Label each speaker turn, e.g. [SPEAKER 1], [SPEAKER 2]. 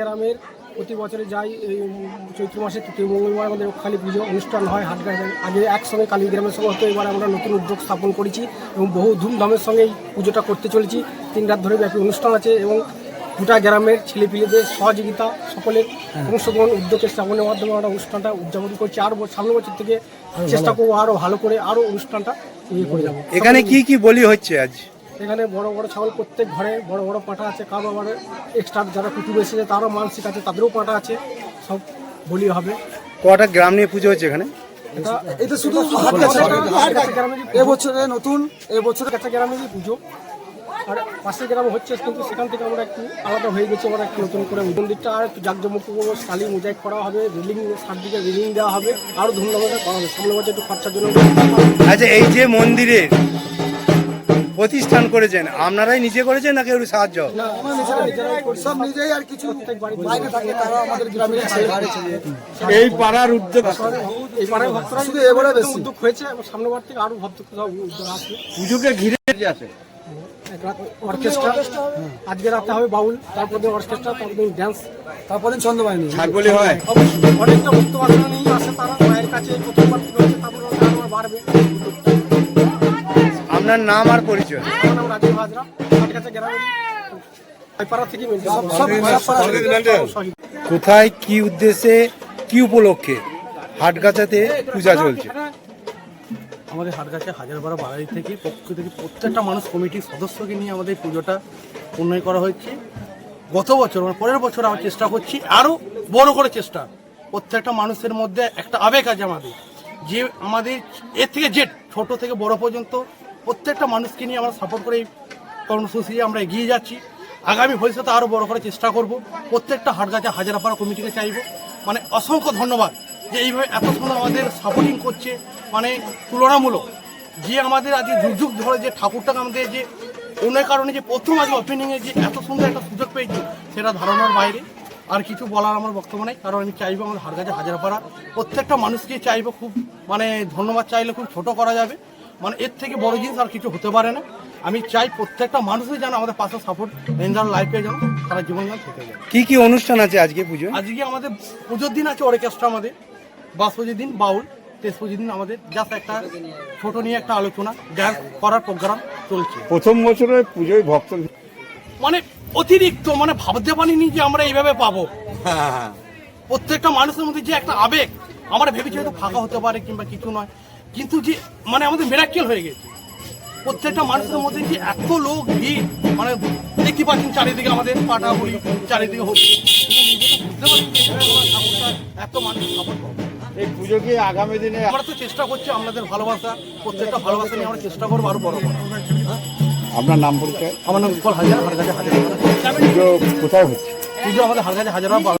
[SPEAKER 1] গ্রামের প্রতি বছরে যাই এই চৈত্র মাসে তৃতীয় মঙ্গলবার আমাদের কালী পুজো অনুষ্ঠান হয় হাটগাছ আগে একসঙ্গে কালী গ্রামের সঙ্গে হতো এবার আমরা নতুন উদ্যোগ স্থাপন করেছি এবং বহু ধুমধামের সঙ্গে এই পুজোটা করতে চলেছি। তিন রাত ধরে ব্যাপী অনুষ্ঠান আছে এবং গোটা গ্রামের ছেলেপিলেদের সহযোগিতা সকলের অংশগ্রহণ উদ্যোগে স্থাপনের মাধ্যমে আমরা অনুষ্ঠানটা উদযাপন করছি। আরও সামনের বছর থেকে চেষ্টা করব আরও ভালো করে আরও অনুষ্ঠানটা ইয়ে করে যাব।
[SPEAKER 2] এখানে কি কি বলি হচ্ছে আজ?
[SPEAKER 1] এখানে বড় বড় ছাগল প্রত্যেক ঘরে বড় বড় পাঁঠা আছে। কারও আবার এক্সট্রা যারা কুটুম এসেছে তারও মানসিক আছে তাদেরও পাঁঠা আছে। সব বলি হবে।
[SPEAKER 2] কটা গ্রাম নিয়ে পুজো হচ্ছে এখানে?
[SPEAKER 1] এটা
[SPEAKER 3] শুধু এবছরে নতুন এবছরে
[SPEAKER 1] কাছা গ্রামেরই পুজো। আর পাশের গ্রামে হচ্ছে কিন্তু সেখান থেকে আমরা একটু আলাদা হয়ে গেছি আমরা একটু নতুন করে মন্দিরটা আর একটু জাঁকজমক করব কালি মোজাইক করা হবে রিলিং চারদিকে রিলিং দেওয়া হবে আরও ধুমধামে করা হবে। সামনে বছর একটু খরচার জন্য
[SPEAKER 2] আচ্ছা এই যে মন্দিরের প্রতিষ্ঠান করেছেন? আপনারাই নিজে করেছেন না কেউ সাহায্য।
[SPEAKER 3] সব নিজেই আর কিছু বাইরে থাকে তারা আমাদের গ্রামের
[SPEAKER 4] এই পাড়ার উদ্যোগ
[SPEAKER 1] এই পাড়ায় ভক্তরা
[SPEAKER 3] শুধু এবারে বেশি।
[SPEAKER 1] উদ্যোগ হয়েছে এবং সামনের থেকে আরও ভক্ত উদ্যোগ আসবে
[SPEAKER 4] পুজোকে ঘিরে যে আছে?
[SPEAKER 1] অর্কেস্ট্রা আজকে রাতে হবে বাউল তারপর দিন অর্কেস্ট্রা তারপর দিন ড্যান্স
[SPEAKER 3] তারপরে ছন্দবাহিনী।
[SPEAKER 4] ছাগলি হয়।
[SPEAKER 1] অনেকটা ভক্ত বাসনা নিয়ে আসে তারা মায়ের কাছে প্রথমবার তারপর বাড়বে।
[SPEAKER 2] আপনার নাম আর পরিচয়?
[SPEAKER 1] আমার নাম রাজীব হাজরা। কাছে
[SPEAKER 2] কোথায় কি উদ্দেশ্যে কি উপলক্ষে হাটগাছাতে পূজা চলছে?
[SPEAKER 5] আমাদের হাটগাছে হাজারবাড়া বাড়াই থেকে পক্ষ থেকে প্রত্যেকটা মানুষ কমিটির সদস্যকে নিয়ে আমাদের পুজোটা উন্নয়ন করা হয়েছে গত বছর মানে পরের বছর আমরা চেষ্টা করছি আরও বড় করে চেষ্টা। প্রত্যেকটা মানুষের মধ্যে একটা আবেগ আছে আমাদের। যে আমাদের এর থেকে জেট ছোট থেকে বড় পর্যন্ত প্রত্যেকটা মানুষকে নিয়ে আমরা সাপোর্ট করে কর্মসূচি আমরা এগিয়ে যাচ্ছি। আগামী ভবিষ্যতে আরও বড় করে চেষ্টা করব। প্রত্যেকটা হাটগাছে হাজারাপাড়া কমিটিকে চাইব। মানে অসংখ্য ধন্যবাদ যে এইভাবে এত সুন্দর আমাদের সাপোর্টিং করছে। মানে তুলনামূলক যে আমাদের আজকে যুগ যুগ ধরে যে ঠাকুরটাকে আমাদের যে অন্য কারণে যে প্রথম আজ ওপেনিংয়ে যে এত সুন্দর একটা সুযোগ পেয়েছি, সেটা ধারণার বাইরে আর কিছু বলার আমার বক্তব্য নেই। কারণ আমি চাইব আমাদের হারগাছে হাজারপাড়া প্রত্যেকটা মানুষকে চাইব খুব মানে ধন্যবাদ চাইলে খুব ছোট করা যাবে। মানে এর থেকে বড় জিনিস আর কিছু হতে পারে না। আমি চাই প্রত্যেকটা মানুষই যেন আমাদের পাশে সাপোর্ট এনজার লাইফে যেন তারা জীবন যেন থেকে যায়
[SPEAKER 2] কি কি অনুষ্ঠান আছে আজকে পুজো
[SPEAKER 5] আজকে আমাদের পুজোর দিন আছে অর্কেস্ট্রা আমাদের বাসপুজির দিন বাউল তেজপুজির দিন আমাদের জাস্ট একটা ছোট নিয়ে একটা আলোচনা ডান্স করার প্রোগ্রাম চলছে।
[SPEAKER 4] প্রথম বছরে পুজোয় ভক্ত
[SPEAKER 5] মানে অতিরিক্ত মানে ভাবতে পারিনি যে আমরা এইভাবে পাবো। প্রত্যেকটা মানুষের মধ্যে যে একটা আবেগ আমরা ভেবেছি হয়তো ফাঁকা হতে পারে কিংবা কিছু নয় কিন্তু যে মানে আমাদের মেরাক্কেল হয়ে গেছে। প্রত্যেকটা মানুষের মধ্যে যে এত লোক ভিড় মানে দেখতে পাচ্ছেন চারিদিকে আমাদের পাটাগুড়ি চারিদিকে হচ্ছে। এত মানুষ সাপোর্ট
[SPEAKER 4] এই পুজো কি আগামী দিনে
[SPEAKER 5] আমরা তো চেষ্টা করছি আপনাদের ভালোবাসা প্রত্যেকটা ভালোবাসা নিয়ে আমরা চেষ্টা করব আরও বড় বড়
[SPEAKER 4] আপনার নাম পরিচয়?
[SPEAKER 5] আমার নাম গোপাল হাজার হাজার হাজার
[SPEAKER 4] পুজো কোথায় হচ্ছে?
[SPEAKER 5] পুজো আমাদের হাজার হাজার